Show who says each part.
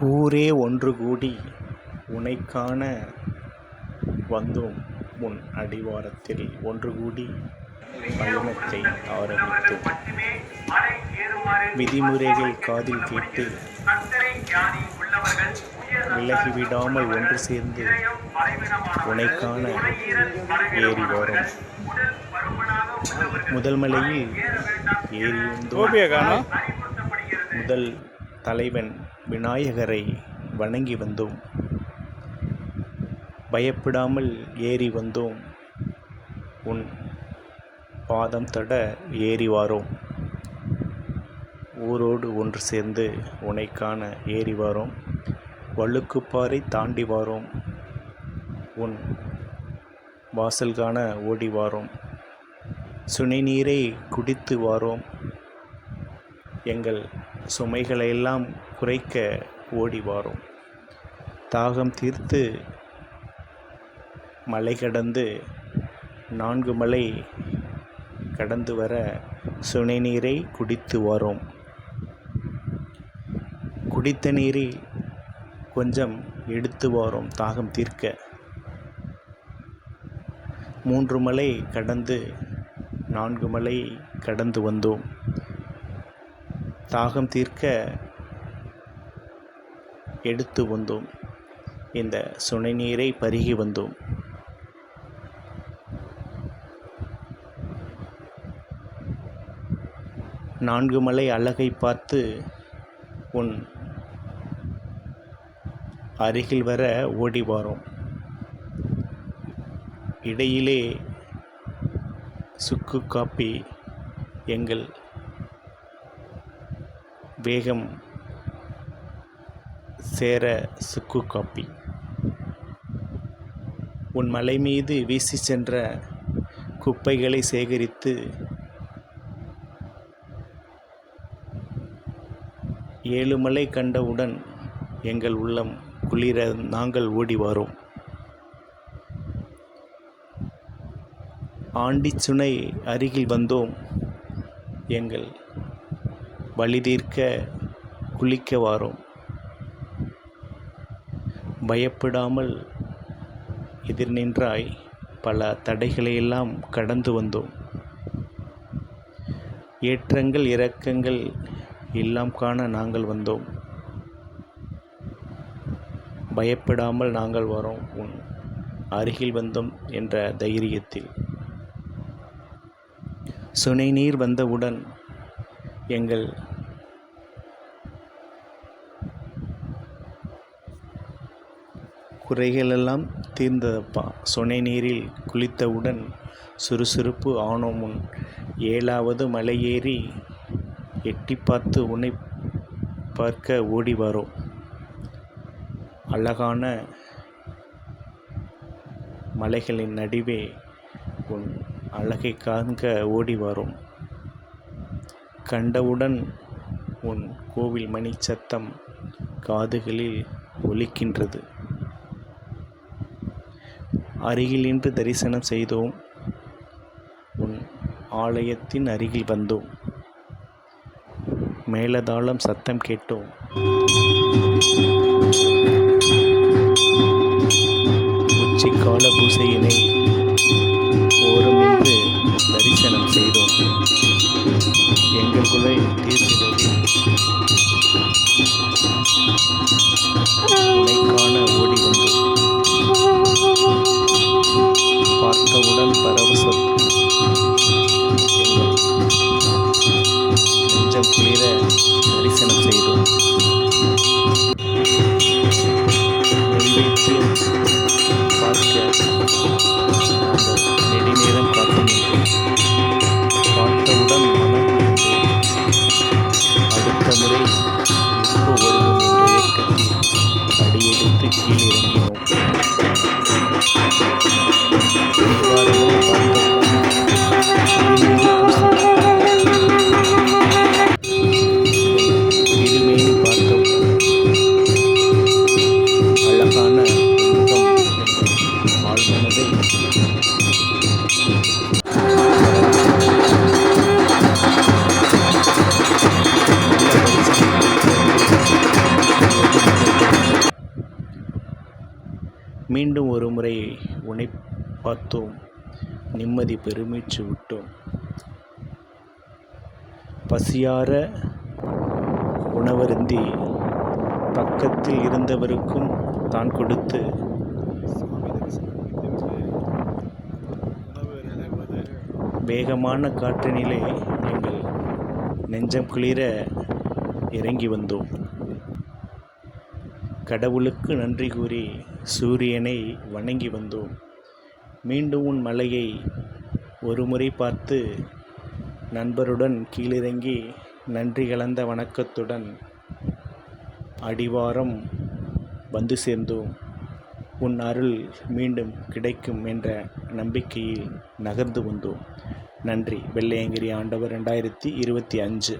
Speaker 1: ஊரே ஒன்று கூடி உனைக் காண வந்தோம் உன் அடிவாரத்தில் ஒன்று கூடி பயணத்தை ஆரம்பித்தோம். விதிமுறைகள் காதில் கேட்டு விலகிவிடாமல் ஒன்று சேர்ந்து உனைக் காண ஏறி வரோம். முதல் மலையில்
Speaker 2: காணோம்.
Speaker 1: முதல் தலைவன் விநாயகரை வணங்கி வந்தோம். பயப்படாமல் ஏறி வந்தோம். உன் பாதம் தட ஏறி வாரோம். ஊரோடு ஒன்று சேர்ந்து உனைக்கான ஏறி வாரோம். வழுக்குப்பாறை தாண்டி வாரோம். உன் வாசல்கான ஓடி வாரோம். சுனை நீரை குடித்து வாரோம். எங்கள் சுமைகளையெல்லாம் குறைக்க ஓடி வாரோம். தாகம் தீர்த்து மலை கடந்து நான்கு மலை கடந்து வர சுனை நீரை குடித்து வாரோம். குடித்த நீரை கொஞ்சம் எடுத்து வாரோம் தாகம் தீர்க்க. மூன்று மலை கடந்து நான்கு மலை கடந்து வந்தோம். தாகம் தீர்க்க எடுத்து வந்தோம். இந்த சுனை நீரை பருகி வந்தோம். நான்கு மலை அழகை பார்த்து உன் அருகில் வர ஓடி வாரோம். இடையிலே சுக்கு காப்பி எங்கள் வேகம் சேர சுக்கு காப்பி. உன் மலை மீது வீசி சென்ற குப்பைகளை சேகரித்து ஏழு மலை கண்டவுடன் எங்கள் உள்ளம் குளிர நாங்கள் ஓடி வரோம். ஆண்டிச்சுனை அருகில் வந்தோம். எங்கள் வழி தீர்க்க குளிக்க வாரோம். பயப்படாமல் எதிர் நின்றாய். பல தடைகளையெல்லாம் கடந்து வந்தோம். ஏற்றங்கள் இறக்கங்கள் எல்லாம் காண நாங்கள் வந்தோம். பயப்படாமல் நாங்கள் வரோம். உன் அருகில் வந்தோம் என்ற தைரியத்தில். சுனை நீர் வந்தவுடன் எங்கள் குறைகளெல்லாம் தீர்ந்ததப்பா. சுனை நீரில் குளித்தவுடன் சுறுசுறுப்பு ஆனோம் முன் ஏழாவது மலையேறி எட்டி பார்த்து உன்னை பார்க்க ஓடி வரோம் அழகான மலைகளின் நடுவே உன் அழகை காண்க ஓடி வரும் கண்டவுடன் உன் கோவில் மணி சத்தம் காதுகளில் ஒலிக்கின்றது. அருகில் நின்று தரிசனம் செய்தோம். உன் ஆலயத்தின் அருகில் வந்தோம். மேலதாளம் சத்தம் கேட்டோம். எங்கள் குலை மீண்டும் ஒரு முறை உன்னை பார்த்தோம். நிம்மதி பெருமூச்சு விட்டோம். பசியார உணவருந்தி பக்கத்தில் இருந்தவருக்கும் தான் கொடுத்து வேகமான காற்றினிலே எங்கள் நெஞ்சம் குளிர இறங்கி வந்தோம். கடவுளுக்கு நன்றி கூறி சூரியனை வணங்கி வந்தோம். மீண்டும் உன் மலையை ஒருமுறை பார்த்து நண்பருடன் கீழிறங்கி நன்றி கலந்த வணக்கத்துடன் அடிவாரம் வந்து சேர்ந்தோம். உன் அருள் மீண்டும் கிடைக்கும் என்ற நம்பிக்கையில் நகர்ந்து வந்தோம். நன்றி. வெள்ளையங்கிரி ஆண்டவர் ரெண்டாயிரத்தி இருபத்தி அஞ்சு.